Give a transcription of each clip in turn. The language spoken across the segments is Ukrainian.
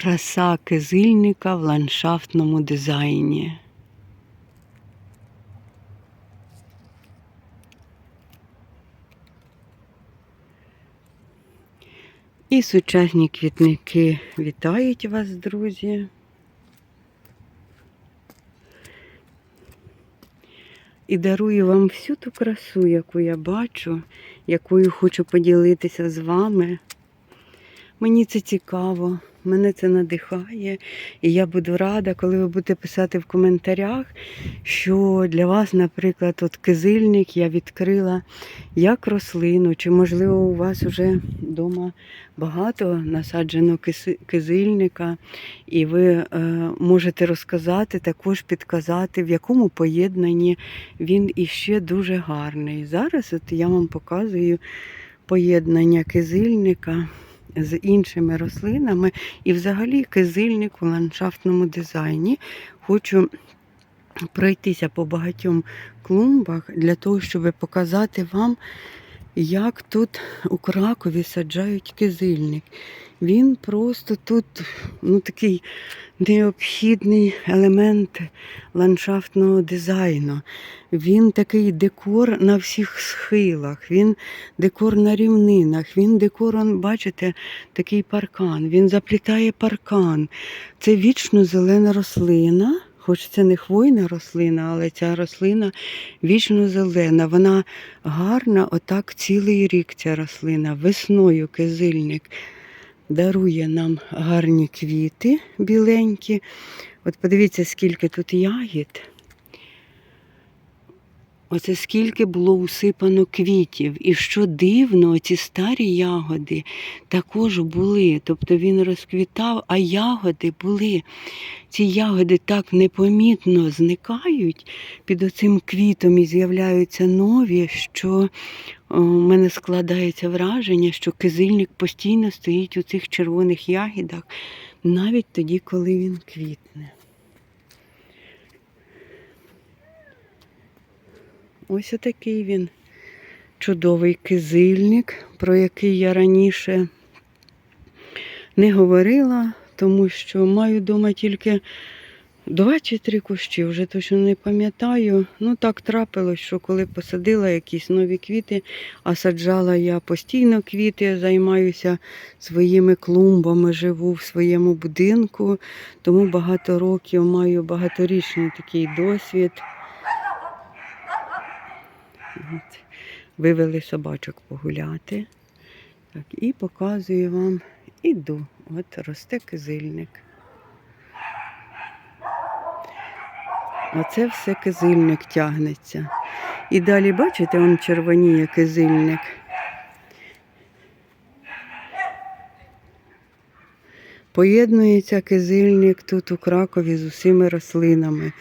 Краса кизильника в ландшафтному дизайні. І сучасні квітники вітають вас, друзі. І дарую вам всю ту красу, яку я бачу, якою хочу поділитися з вами. Мені це цікаво, мене це надихає, і я буду рада, коли ви будете писати в коментарях, що для вас, наприклад, от кизильник я відкрила як рослину, чи, можливо, у вас вже вдома багато насаджено кизильника, і ви е, можете розказати, також підказати, в якому поєднанні він іще дуже гарний. Зараз от я вам показую поєднання кизильника з іншими рослинами і взагалі кизильник у ландшафтному дизайні. Хочу пройтися по багатьом клумбах для того, щоб показати вам, як тут у Кракові саджають кизильник. Він просто тут ну, такий необхідний елемент ландшафтного дизайну. Він такий декор на всіх схилах, він декор на рівнинах, він декор, он, бачите, такий паркан, він заплітає паркан. Це вічно зелена рослина. Хоч це не хвойна рослина, але ця рослина вічно зелена. Вона гарна, отак цілий рік ця рослина. Весною кизильник дарує нам гарні квіти біленькі. От подивіться, скільки тут ягід. Оце скільки було усипано квітів. І що дивно, ці старі ягоди також були. Тобто він розквітав, а ягоди були. Ці ягоди так непомітно зникають під оцим квітом і з'являються нові, що в мене складається враження, що кизильник постійно стоїть у цих червоних ягідах, навіть тоді, коли він квітне. Ось отакий він чудовий кизильник, про який я раніше не говорила, тому що маю вдома тільки два чи три кущі, вже точно не пам'ятаю. Ну так трапилось, що коли посадила якісь нові квіти, а саджала я постійно квіти, займаюся своїми клумбами, живу в своєму будинку, тому багато років маю багаторічний такий досвід. От. Вивели собачок погуляти. Так, і показую вам, іду. От росте кизильник. Оце все кизильник тягнеться. І далі, бачите, он червоніє кизильник. Поєднується кизильник тут у Кракові з усіми рослинами,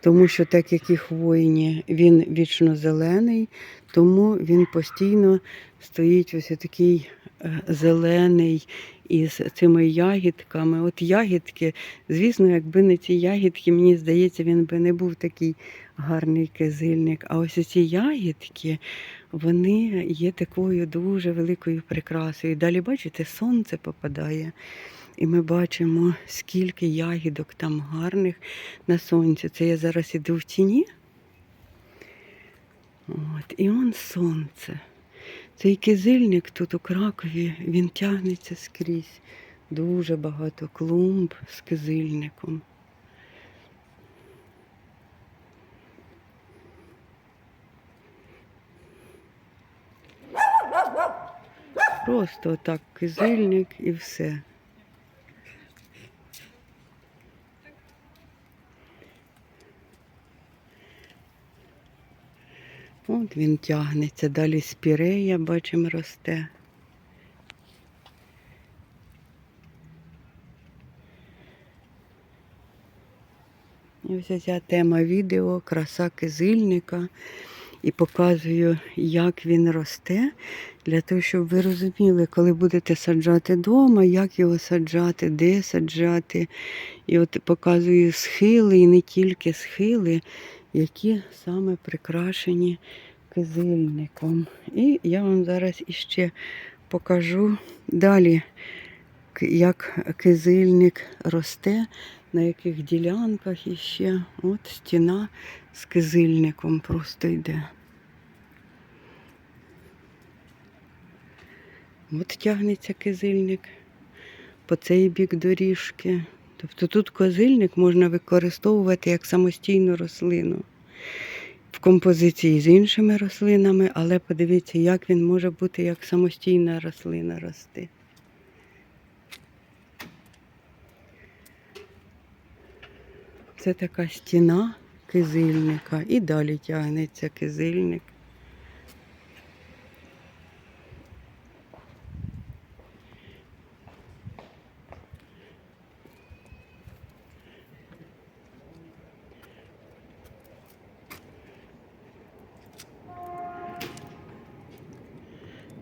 тому що, так як і хвойні, він вічно зелений, тому він постійно стоїть ось такий е, зелений із цими ягідками. От ягідки, звісно, якби не ці ягідки, мені здається, він би не був такий гарний кизильник. А ось ці ягідки, вони є такою дуже великою прикрасою. Далі, бачите, сонце попадає. І ми бачимо, скільки ягідок там гарних на сонці. Це я зараз іду в тіні. От, і он сонце. Цей кизильник тут у Кракові, він тягнеться скрізь. Дуже багато клумб з кизильником. Просто отак кизильник і все. От він тягнеться, далі спірея, бачимо, росте. І ось ця тема відео, краса кизильника. І показую, як він росте, для того, щоб ви розуміли, коли будете саджати вдома, як його саджати, де саджати. І от показую схили, і не тільки схили, які саме прикрашені кизильником. І я вам зараз іще покажу далі як кизильник росте, на яких ділянках іще. От стіна з кизильником просто йде. От тягнеться кизильник по цей бік доріжки. Тобто тут козильник можна використовувати як самостійну рослину в композиції з іншими рослинами, але подивіться, як він може бути як самостійна рослина рости. Це така стіна кизильника і далі тягнеться кизильник.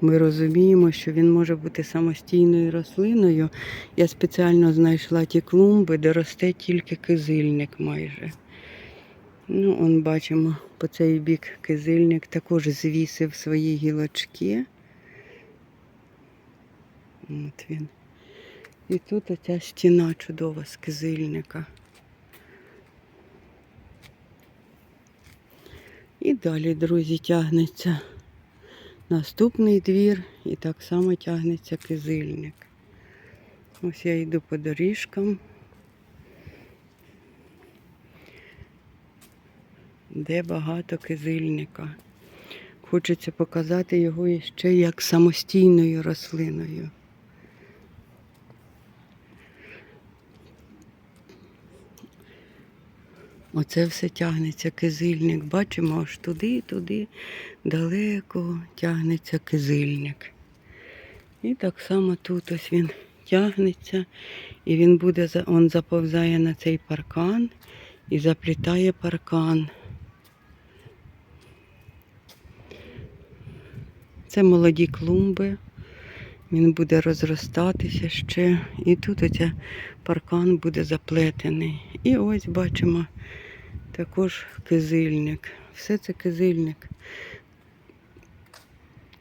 Ми розуміємо, що він може бути самостійною рослиною. Я спеціально знайшла ті клумби, де росте тільки кизильник майже. Ну, он бачимо, по цей бік кизильник також звісив свої гілочки. От він. І тут оця стіна чудова з кизильника. І далі, друзі, тягнеться наступний двір і так само тягнеться кизильник. Ось я йду по доріжкам, де багато кизильника. Хочеться показати його ще як самостійною рослиною. Оце все тягнеться кизильник. Бачимо аж туди, туди далеко тягнеться кизильник. І так само тут ось він тягнеться, і він буде он заповзає на цей паркан і заплітає паркан. Це молоді клумби. Він буде розростатися ще. І тут оця паркан буде заплетений. І ось бачимо також кизильник. Все це кизильник.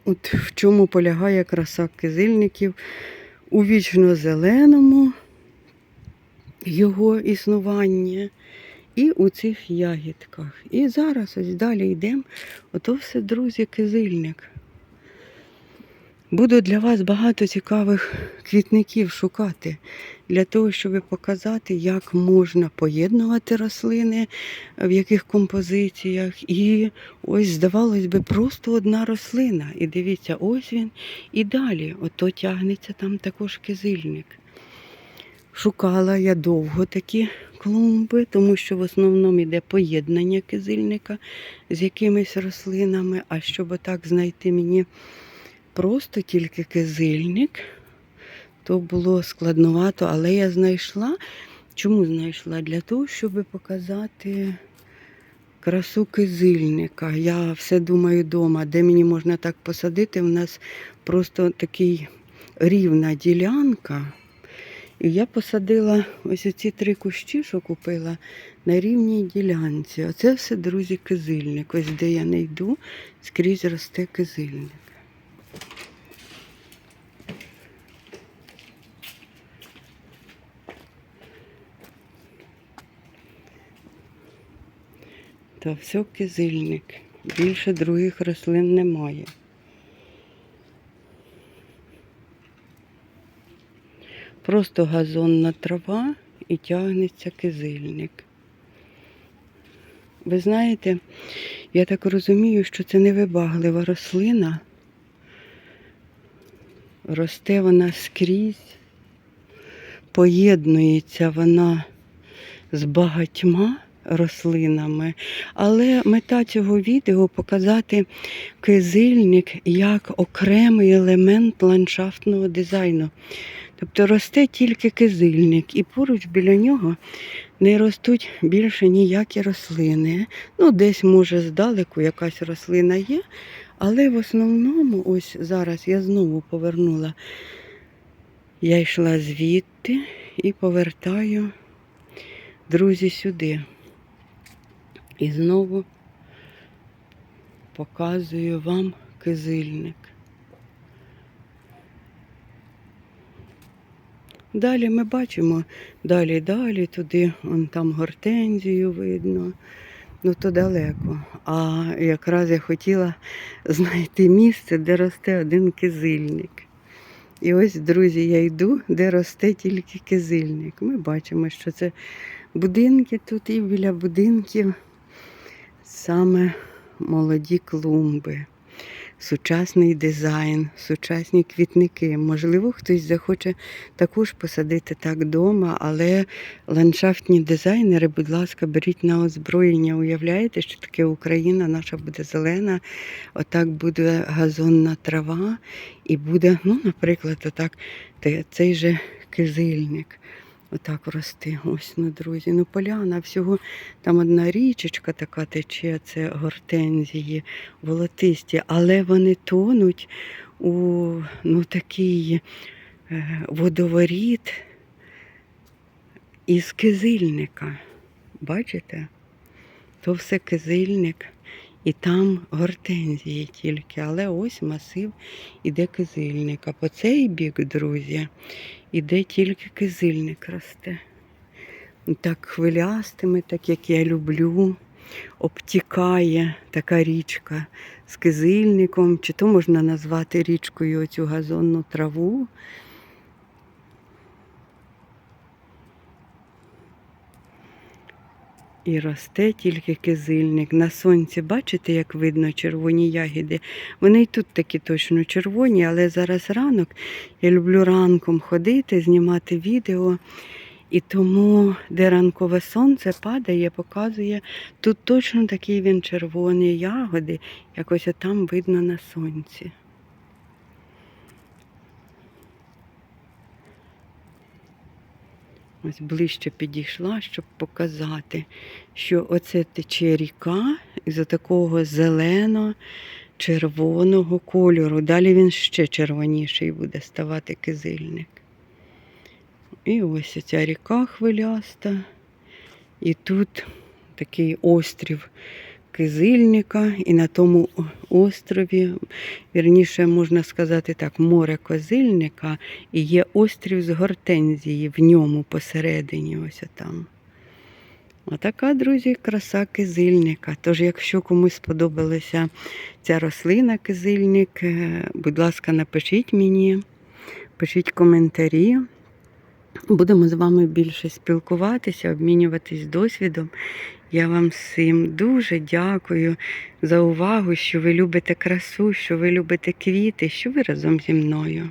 От в чому полягає краса кизильників у вічно зеленому його існування і у цих ягідках. І зараз ось далі йдемо. Ото все, друзі, кизильник. Буду для вас багато цікавих квітників шукати для того, щоб показати, як можна поєднувати рослини, в яких композиціях. І ось, здавалось би, просто одна рослина. І дивіться, ось він. І далі, ото тягнеться там також кизильник. Шукала я довго такі клумби, тому що в основному йде поєднання кизильника з якимись рослинами. А щоб отак знайти мені просто тільки кизильник, то було складновато, але я знайшла. Чому знайшла? Для того, щоб показати красу кизильника. Я все думаю вдома, де мені можна так посадити. У нас просто такий рівна ділянка. І я посадила ось ці три кущі, що купила на рівній ділянці. Оце все, друзі, кизильник. Ось де я не йду, скрізь росте кизильник. Та все кизильник. Більше других рослин немає. Просто газонна трава і тягнеться кизильник. Ви знаєте, я так розумію, що це невибаглива рослина. Росте вона скрізь, поєднується вона з багатьма рослинами, але мета цього відео показати кизильник як окремий елемент ландшафтного дизайну. Тобто росте тільки кизильник, і поруч біля нього не ростуть більше ніякі рослини. Ну, десь, може, здалеку якась рослина є, але в основному, ось зараз я знову повернула. Я йшла звідти і повертаю, друзі, сюди. І знову показую вам кизильник. Далі ми бачимо, далі, далі, туди, вон там гортензію видно. Ну, то далеко. А якраз я хотіла знайти місце, де росте один кизильник. І ось, друзі, я йду, де росте тільки кизильник. Ми бачимо, що це будинки тут і біля будинків саме молоді клумби, сучасний дизайн, сучасні квітники. Можливо, хтось захоче також посадити так вдома, але ландшафтні дизайнери, будь ласка, беріть на озброєння. Уявляєте, що таке Україна наша буде зелена, отак буде газонна трава, і буде, ну, наприклад, отак, цей же кизильник. Отак рости. Ось, ну, друзі. Ну, поляна, всього там одна річечка така тече, це гортензії, волотисті, але вони тонуть у ну, такий е, водоворіт із кизильника. Бачите? То все кизильник. І там гортензії тільки, але ось масив іде кизильник. А по цей бік, друзі, іде тільки кизильник росте. Так хвилястими, так як я люблю, обтікає така річка з кизильником, чи то можна назвати річкою оцю газонну траву. І росте тільки кизильник. На сонці, бачите, як видно червоні ягіди. Вони і тут такі точно червоні, але зараз ранок. Я люблю ранком ходити, знімати відео. І тому, де ранкове сонце падає, показує, тут точно такі він червоні ягоди, якось там видно на сонці. Ось ближче підійшла, щоб показати, що оце тече ріка із такого зелено-червоного кольору. Далі він ще червоніший буде ставати кизильник. І ось ця ріка хвиляста. І тут такий острів кизильника, і на тому острові, вірніше, можна сказати так, море козильника, і є острів з гортензії в ньому посередині. Ось там. Отака, друзі, краса кизильника. Тож, якщо комусь сподобалася ця рослина кизильник, е, будь ласка, напишіть мені, пишіть коментарі. Будемо з вами більше спілкуватися, обмінюватись досвідом. Я вам всім дуже дякую за увагу, що ви любите красу, що ви любите квіти, що ви разом зі мною.